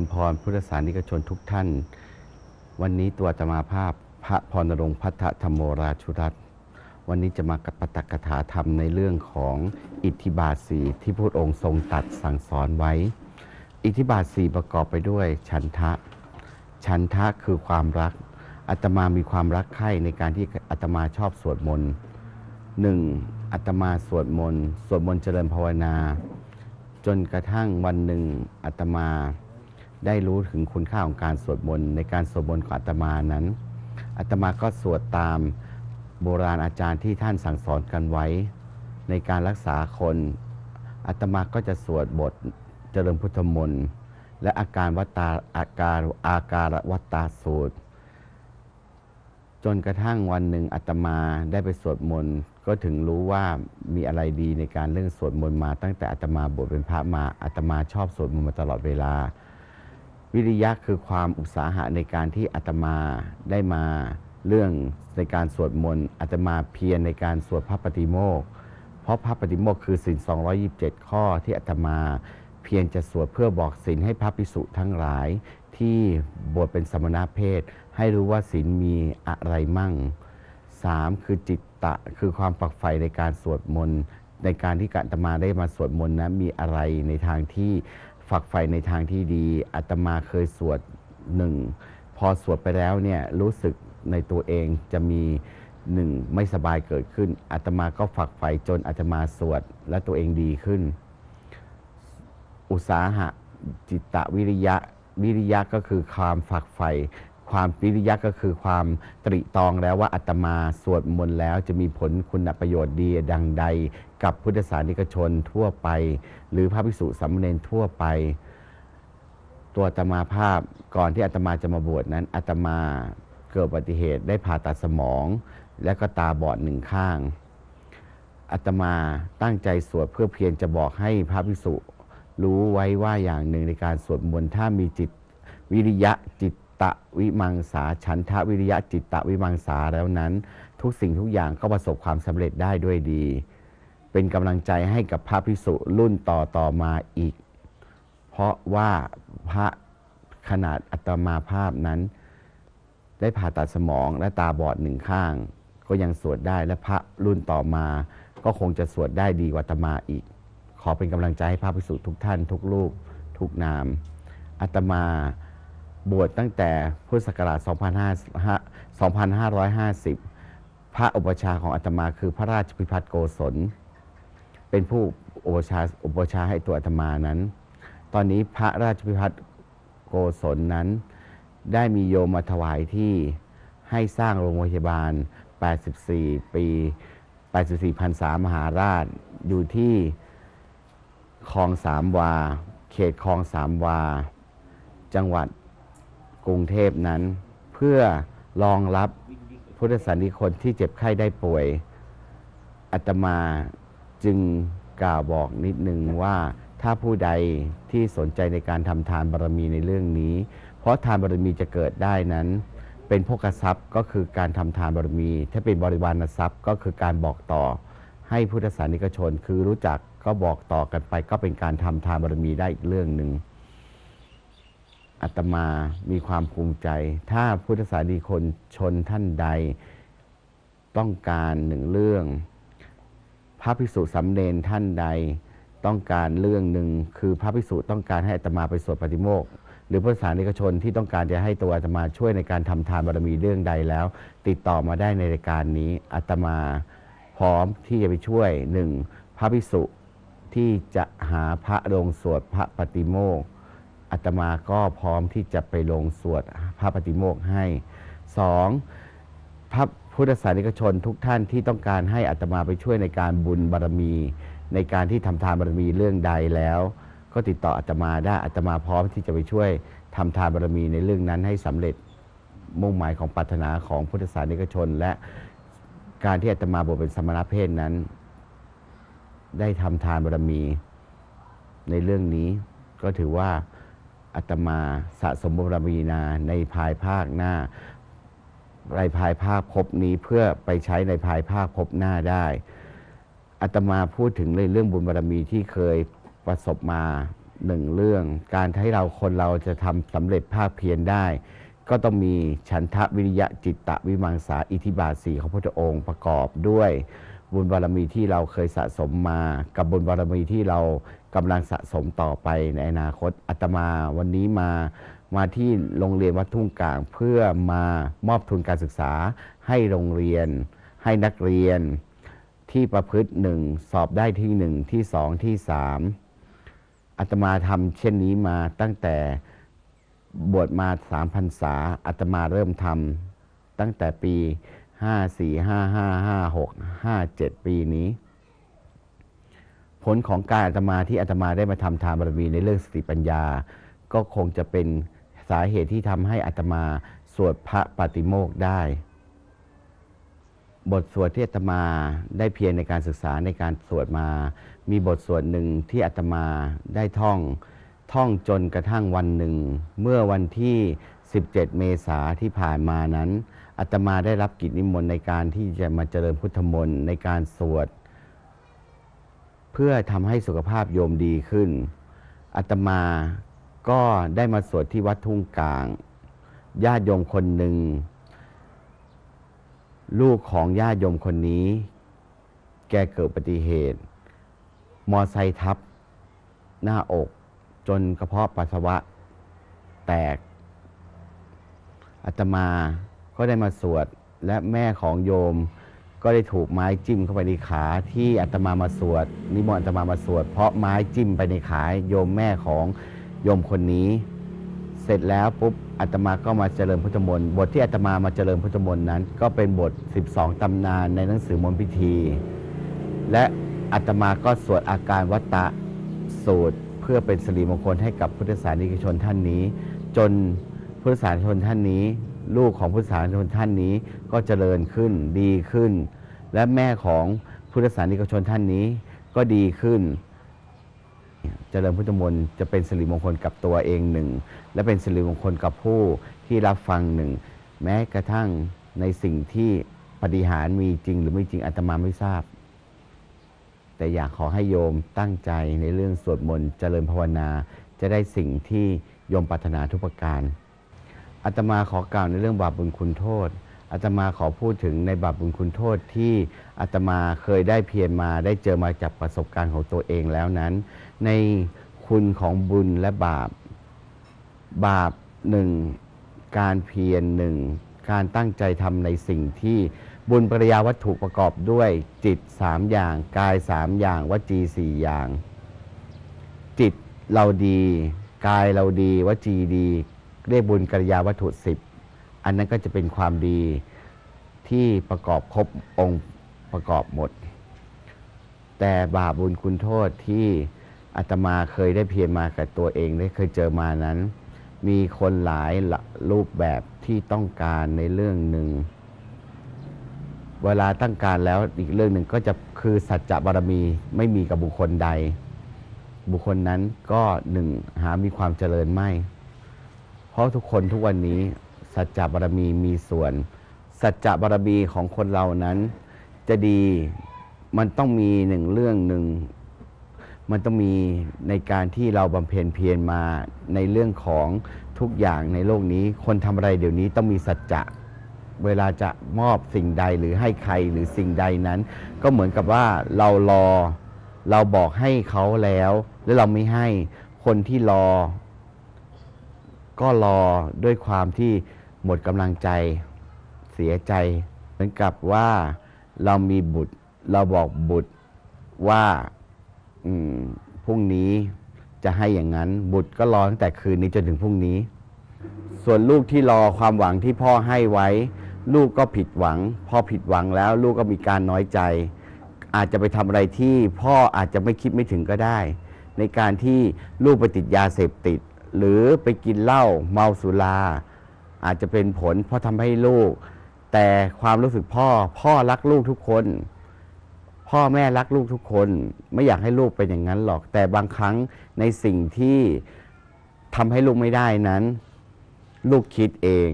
ญพรพุทธศาสนิกชนทุกท่าน วันนี้ตัวอาตมาภาพพระพรณรงค์พัฒธรรมโมราชุรัตวันนี้จะมากับปตกถาธรรมในเรื่องของอิทธิบาทสีที่พระองค์ทรงตัดสั่งสอนไว้ อิทธิบาทสีประกอบไปด้วยฉันทะ ฉันทะคือความรักอาตมามีความรักใคร่ในการที่อาตมาชอบสวดมนต์หนึ่งอาตมาสวดมนต์สวดมนต์เจริญภาวนา จนกระทั่งวันหนึ่งอาตมา ได้รู้ถึงคุณค่าของการสวดมนต์ในการสวดมนต์ของอาตมานั้นอาตมาก็สวดตามโบราณอาจารย์ที่ท่านสั่งสอนกันไว้ ในการรักษาคนอาตมาก็จะสวดบทเจริญพุทธมนต์และอาการวัตตาอาการอาการวัตตาสูตร จนกระทั่งวันหนึ่งอาตมาได้ไปสวดมนต์ก็ถึงรู้ว่ามีอะไรดีในการเรื่องสวดมนต์มา ตั้งแต่อาตมาบวชเป็นพระมาอาตมาชอบสวดมนต์มาตลอดเวลา วิริยะคือความอุตสาหะในการที่อาตมาได้มาเรื่องในการสวดมนต์อาตมาเพียรในการสวดพระปฏิโมกข์เพราะพระปฏิโมกข์คือศีล227 ข้อที่อาตมาเพียรจะสวดเพื่อบอกศีลให้พระภิกษุทั้งหลาย ที่บวชเป็นสมณเพศ ให้รู้ว่าศีลมีอะไรมั่งสามคือจิตตะคือความฝักใฝ่ในการสวดมนต์ในการที่อาตมาได้มาสวดมนต์นะมีอะไรในทางที่ ฝักใฝ่ในทางที่ดีอาตมาเคยสวดหนึ่งพอสวดไปแล้วเนี่ยรู้สึกในตัวเองจะมีหนึ่งไม่สบายเกิดขึ้นอาตมาก็ฝักใฝ่จนอาตมาสวดและตัวเองดีขึ้น อุตสาหะจิตตะวิริยะวิริยะก็คือความฝักใฝ่ ความวิริยะก็คือความตริตองแล้วว่าอาตมาสวดมนต์แล้วจะมีผลคุณประโยชน์ดีดังใด กับพุทธศาสนิกชนทั่วไป หรือพระภิกษุสามเณรทั่วไป ตัวอาตมาภาพก่อนที่อาตมาจะมาบวชนั้นอาตมาเกิดอุบัติเหตุได้ผ่าตัดสมอง และก็ตาบอดหนึ่งข้างอาตมาตั้งใจสวดเพื่อเพียงจะบอกให้พระภิกษุ รู้ไว้ว่าอย่างหนึ่งในการสวดมนต์ถ้ามีจิตวิริยะจิต ตะวิมังสาฉันทะวิริยะจิตตะวิมังสาแล้วนั้น ทุกสิ่งทุกอย่างก็ประสบความสำเร็จได้ด้วยดี เป็นกำลังใจให้กับพระภิกษุรุ่นต่อต่อมาอีก เพราะว่าพระขนาดอัตมาภาพนั้น ได้ผ่าตัดสมองและตาบอดหนึ่งข้าง ก็ยังสวดได้และพระรุ่นต่อมา ก็คงจะสวดได้ดีกว่าตมาอีก ขอเป็นกำลังใจให้พระภิกษุทุกท่าน ทุกรูปทุกนามอาตมา บวชตั้งแต่พุทธศักราช 2550 พระอุปชาของอาตมาคือพระราชพิพัฒน์โกศล เป็นผู้อุปชาอุปชาให้ตัวอาตมานั้น ตอนนี้พระราชพิพัฒน์โกศลนั้น ได้มีโยมมาถวายที่ให้สร้างโรงพยาบาล 84 ปี 84พรรษามหาราช อยู่ที่คลองสามวา เขตคลองสามวา จังหวัด กรุงเทพนั้น เพื่อรองรับพุทธศาสนิกชนที่เจ็บไข้ได้ป่วยอาตมาจึงกล่าวบอกนิดนึงว่าถ้าผู้ใดที่สนใจในการทำทานบารมีในเรื่องนี้ เพราะทานบารมีจะเกิดได้นั้น เป็นพกทรัพย์ก็คือการทำทานบารมี ถ้าเป็นบริวารทรัพย์ก็คือการบอกต่อ ให้พุทธศาสนิกชน คือรู้จักก็บอกต่อกันไปก็เป็นการทำทานบารมีได้อีกเรื่องหนึ่ง อาตมามีความภูมิใจ ถ้าพุทธศาสนิกชนท่านใดต้องการหนึ่งเรื่อง พระภิกษุสำเนนท่านใดต้องการเรื่องหนึ่งคือพระภิกษุต้องการให้อาตมาไปสวดปฏิโมกข์หรือพุทธศาสนิกชนที่ต้องการจะให้ตัวอาตมาช่วยในการทำทานบารมีเรื่องใดแล้ว ติดต่อมาได้ในรายการนี้อาตมาพร้อมที่จะไปช่วยหนึ่งพระภิกษุที่จะหาพระลงสวดพระปฏิโมกข์ อาตมาก็พร้อมที่จะไปลงสวดพระปฏิโมกข์ให้สองพระพุทธศาสนิกชนทุกท่านที่ต้องการให้อาตมาไปช่วยในการบุญบารมี ในการที่ทำทานบารมีเรื่องใดแล้ว ก็ติดต่ออาตมาได้อาตมาพร้อมที่จะไปช่วยทำทานบารมีในเรื่องนั้นให้สำเร็จมุ่งหมายของปรารถนาของพุทธศาสนิกชน และการที่อาตมาบวชเป็นสมณเพศนั้น ได้ทำทานบารมีในเรื่องนี้ ก็ถือว่า อาตมาสะสมบารมีนาในภายภาคหน้าในภายภาคภพนี้เพื่อไปใช้ในภายภาคภพหน้าได้อาตมาพูดถึงในเรื่องบุญบารมีที่เคยประสบมาหนึ่งเรื่อง การให้เราคนเราจะทำสำเร็จภาคเพียรได้ ก็ต้องมีฉันทะวิริยะจิตตะวิมังสาอิทธิบาสีของพระพุทธองค์ประกอบด้วย บุญบารมีที่เราเคยสะสมมา กับบุญบารมีที่เรากำลังสะสมต่อไปในอนาคตอาตมาวันนี้มามาที่โรงเรียนวัดทุ่งกลาง เพื่อมามอบทุนการศึกษาให้โรงเรียน ให้นักเรียนที่ประพฤติหนึ่งสอบได้ที่หนึ่งที่สองที่สามอาตมาทำเช่นนี้มาตั้งแต่บวชมาสามพรรษาอาตมาเริ่มทำตั้งแต่ปี ห้าสี่ห้าห้าห้าหกห้าเจ็ดปีนี้ ผลของการอาตมาที่อาตมาได้มาทำทานบารมีในเรื่องสติปัญญา ก็คงจะเป็นสาเหตุที่ทำให้อาตมาสวดพระปาติโมกได้ บทสวดที่อาตมาได้เพียรในการศึกษาในการสวดมา มีบทสวดหนึ่งที่อาตมาได้ท่องท่องจนกระทั่งวันหนึ่ง เมื่อวันที่ 17 เมษาที่ผ่านมานั้น อาตมาได้รับกิจนิมนต์ในการที่จะมาเจริญพุทธมนต์ในการสวด เพื่อทำให้สุขภาพโยมดีขึ้นอาตมาก็ได้มาสวดที่วัดทุ่งกลางญาติโยมคนหนึ่ง ลูกของญาติโยมคนนี้ แกเกิดอุบัติเหตุ มอไซทับ หน้าอกจนกระเพาะปัสสาวะ แตกอาตมา ก็ได้มาสวด และแม่ของโยม ก็ได้ถูกไม้จิ้มเข้าไปในขาที่อาตมามาสวดนิมนต์อาตมามาสวด เพราะไม้จิ้มไปในขาโยมแม่ของโยมคนนี้ เสร็จแล้วปุ๊บอาตมาก็มาเจริญพุทธมนต์บทที่อาตมามาเจริญพุทธมนต์นั้น ก็เป็นบท 12 ตำนานในหนังสือมนต์พิธี และอาตมาก็สวดอาการวัตตะสูตรเพื่อเป็นสิริมงคลให้กับพุทธศาสนิกชนท่านนี้ จนพุทธศาสนิกชนท่านนี้ ลูกของพุทธศาสนิกชนท่านนี้ก็เจริญขึ้นดีขึ้น และแม่ของพุทธศาสนิกชนท่านนี้ก็ดีขึ้น เจริญพุทธมนต์จะเป็นสิริมงคลกับตัวเองหนึ่ง และเป็นสิริมงคลกับผู้ที่รับฟังหนึ่ง แม้กระทั่งในสิ่งที่ปฏิหารมีจริงหรือไม่จริงอาตมาไม่ทราบ แต่อยากขอให้โยมตั้งใจในเรื่องสวดมนต์เจริญภาวนา จะได้สิ่งที่โยมปรารถนาทุกประการ อาตมาขอกล่าวในเรื่องบาปบุญคุณโทษอาตมาขอพูดถึงในบาปบุญคุณโทษที่อาตมาเคยได้เพียรมาได้เจอมาจากประสบการณ์ของตัวเองแล้วนั้น ในคุณของบุญและบาป บาปหนึ่งการเพียรหนึ่งการตั้งใจทำในสิ่งที่บุญปริยาวัตถุประกอบด้วยจิตสามอย่าง กายสามอย่างวจีสี่อย่าง จิตเราดี กายเราดีวจีดี เรียกบุญกิริยาวัตถุสิบอันนั้นก็จะเป็นความดีที่ประกอบครบองค์ประกอบหมด แต่บาปบุญคุณโทษที่อาตมาเคยได้เพียรมากับตัวเองได้เคยเจอมานั้น มีคนหลายรูปแบบที่ต้องการในเรื่องหนึ่ง เวลาตั้งการแล้วอีกเรื่องหนึ่งก็จะคือสัจจะบารมีไม่มีกับบุคคลใด บุคคลนั้นก็หนึ่งหามีความเจริญไม่ ราะทุกคนทุกวันนี้สัจจะบารมีมีส่วน สัจจะบารมีของคนเรานั้น จะดีมันต้องมีหนึ่งเรื่องหนึ่งมันต้องมีในการที่เราบำเพ็ญเพียรมาในเรื่องของทุกอย่างในโลกนี้ คนทำอะไรเดี๋ยวนี้ต้องมีสัจจะเวลาจะมอบสิ่งใดหรือให้ใครหรือสิ่งใดนั้น ก็เหมือนกับว่าเรารอเราบอกให้เขาแล้ว แล้วเราไม่ให้คนที่รอ ก็รอด้วยความที่หมดกำลังใจเสียใจ เหมือนกับว่าเรามีบุตร เราบอกบุตรว่าพรุ่งนี้จะให้อย่างนั้น บุตรก็รอตั้งแต่คืนนี้จนถึงพรุ่งนี้ ส่วนลูกที่รอความหวังที่พ่อให้ไว้ ลูกก็ผิดหวัง พอผิดหวังแล้ว ลูกก็มีการน้อยใจ อาจจะไปทำอะไรที่พ่ออาจจะไม่คิดไม่ถึงก็ได้ ในการที่ลูกไปติดยาเสพติด หรือไปกินเหล้าเมาสุรา อาจจะเป็นผลเพราะทำให้ลูก แต่ความรู้สึกพ่อพ่อรักลูกทุกคน พ่อแม่รักลูกทุกคน ไม่อยากให้ลูกเป็นอย่างนั้นหรอก แต่บางครั้งในสิ่งที่ทำให้ลูกไม่ได้นั้น ลูกคิดเอง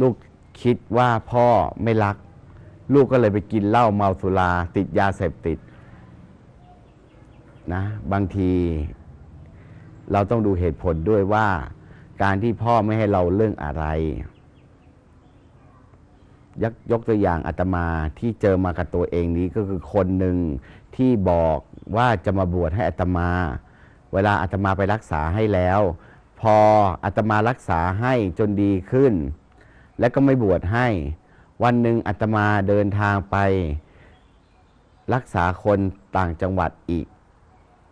ลูกคิดว่าพ่อไม่รัก ลูกก็เลยไปกินเหล้าเมาสุรา ติดยาเสพติดนะ บางที เราต้องดูเหตุผลด้วยว่า การที่พ่อไม่ให้เราเรื่องอะไรยกยกตัวอย่างอาตมาที่เจอมากับตัวเองนี้ก็คือคนหนึ่งที่บอกว่าจะมาบวชให้อาตมา เวลาอาตมาไปรักษาให้แล้ว พออาตมารักษาให้จนดีขึ้น แล้วก็ไม่บวชให้ วันหนึ่งอาตมาเดินทางไป รักษาคนต่างจังหวัดอีก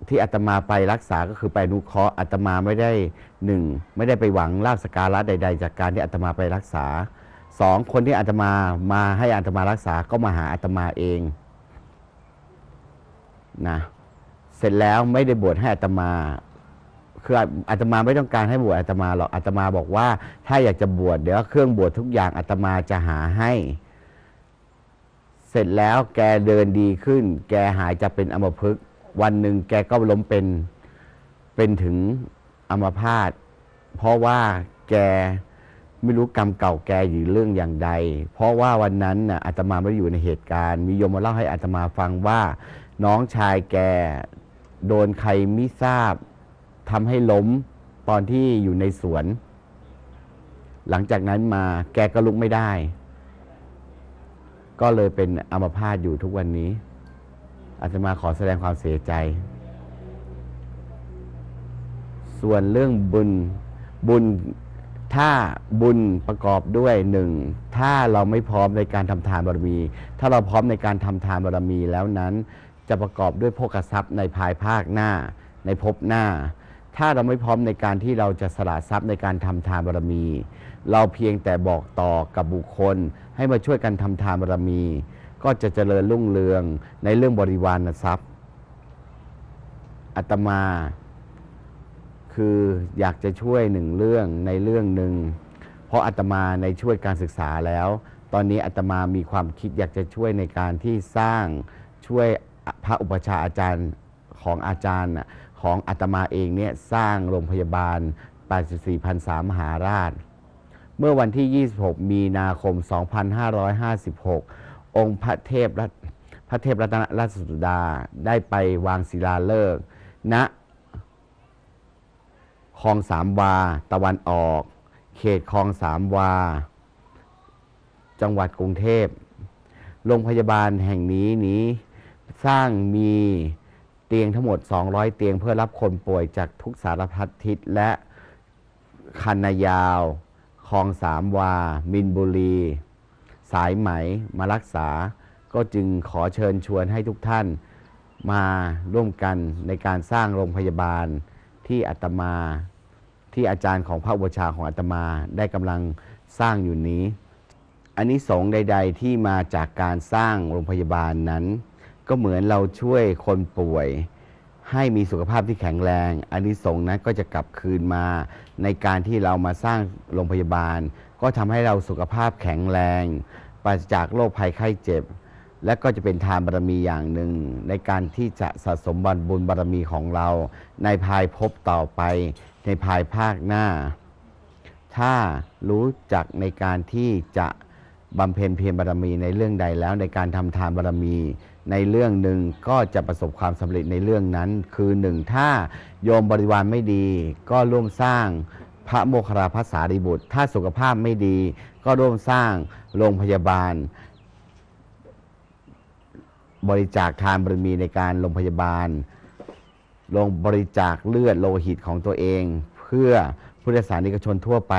ที่อาตมาไปรักษาก็คือไปนุเคราะห์อาตมาไม่ได้หนึ่งไม่ได้ไปหวังลาบสการะใด ๆ จากการที่อาตมาไปรักษาสองคนที่อาตมามาให้อาตมารักษาก็มาหาอาตมาเองนะเสร็จแล้วไม่ได้บวชให้อาตมาคืออาตมาไม่ต้องการให้บวชอาตมาหรอกอาตมาบอกว่า ถ้าอยากจะบวชเดี๋ยวเครื่องบวชทุกอย่างอาตมาจะหาให้ เสร็จแล้วแกเดินดีขึ้น แกหายจะเป็นอมพฤกษ วันหนึ่งแกก็ล้มเป็นเป็นถึงอัมพาตเพราะว่าแกไม่รู้กรรมเก่าแกอยู่เรื่องอย่างใด เพราะว่าวันนั้นน่ะอาตมาไม่ได้อยู่ในเหตุการณ์ มีโยมมาเล่าให้อาตมาฟังว่า น้องชายแกโดนใครไม่ทราบทำให้ล้มตอนที่อยู่ในสวน หลังจากนั้นมาแกก็ลุกไม่ได้ ก็เลยเป็นอัมพาตอยู่ทุกวันนี้ อาตมาขอแสดงความเสียใจ ส่วนเรื่องบุญบุญถ้าบุญประกอบด้วยหนึ่งถ้าเราไม่พร้อมในการทำทานบารมี ถ้าเราพร้อมในการทำทานบารมีแล้วนั้น จะประกอบด้วยโภคทรัพย์ในภายภาคหน้า ในภพหน้า ถ้าเราไม่พร้อมในการที่เราจะสละทรัพย์ในการทำทานบารมี เราเพียงแต่บอกต่อกับบุคคลให้มาช่วยกันทำทานบารมี ก็จะเจริญรุ่งเรืองในเรื่องบริวารทรัพย์อาตมา คืออยากจะช่วยหนึ่งเรื่องในเรื่องหนึ่งเพราะอาตมาในช่วยการศึกษาแล้ว ตอนนี้อาตมามีความคิดอยากจะช่วยในการที่สร้างช่วยพระอุปชาอาจารย์ของอาจารย์ของอาตมาเองเนี่ยสร้างโรงพยาบาล 84พันษามหาราช เมื่อวันที่ 26 มีนาคม 2556 องค์พระเทพรัตพระเทพรัตนราชสุดาได้ไปวางศิลาฤกษ์ณคลองสามวา ตะวันออก เขตคลองสามวา จังหวัดกรุงเทพโรงพยาบาลแห่งนี้นี้สร้างมีเตียงทั้งหมด 200 เตียงเพื่อรับคนป่วยจากทุกสารพัดทิศและคันนายาวคลองสามวา มินบุรี สายไหมมารักษา ก็จึงขอเชิญชวนให้ทุกท่านมาร่วมกันในการสร้างโรงพยาบาลที่อาตมา ที่อาจารย์ของพระอุปชาของอาตมาได้กำลังสร้างอยู่นี้อันนี้สงใด ๆ ที่มาจากการสร้างโรงพยาบาลนั้น ก็เหมือนเราช่วยคนป่วย ให้มีสุขภาพที่แข็งแรงอันนี้สงส์นั้นก็จะกลับคืนมา ในการที่เรามาสร้างโรงพยาบาล ก็ทำให้เราสุขภาพแข็งแรงปราศจากโรคภัยไข้เจ็บ และก็จะเป็นทานบารมีอย่างหนึ่ง ในการที่จะสะสมบันบุญบารมีของเรา ในภายภพต่อไป ในภายภาคหน้า ถ้ารู้จักในการที่จะบำเพ็ญเพียรบารมีในเรื่องใดแล้วในการทำทานบารมี ในเรื่องหนึ่งก็จะประสบความสำเร็จในเรื่องนั้น คือหนึ่งถ้าโยมบริวารไม่ดี ก็ร่วมสร้างพระโมคคัลลาภาษาริบุตร ถ้าสุขภาพไม่ดี ก็ร่วมสร้างโรงพยาบาล บริจาคทานบารมีในการโรงพยาบาลลงบริจาคเลือดโลหิตของตัวเอง เพื่อพุทธศาสนิกชนทั่วไป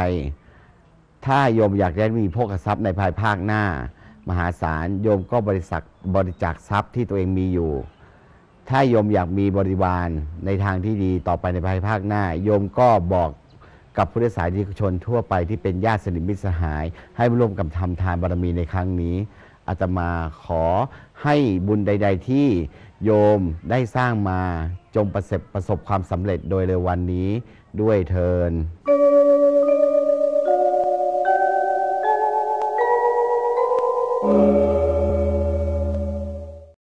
ถ้าโยมอยากได้มีโภคทรัพย์ในภายภาคหน้า มหาศาลโยมก็บริษัทบริจาคทรัพย์ที่ตัวเองมีอยู่ ถ้าโยมอยากมีบริวารในทางที่ดีต่อไปในภายภาคหน้า โยมก็บอกกับพุทธศาสนิกชนทั่วไปที่เป็นญาติสนิทมิตรสหาย ให้ร่วมกับทำทานบารมีในครั้งนี้อาตมาขอให้บุญใด ๆ ที่โยมได้สร้างมาจงประสบประสบความสำเร็จโดยเร็ววันนี้ด้วยเทิน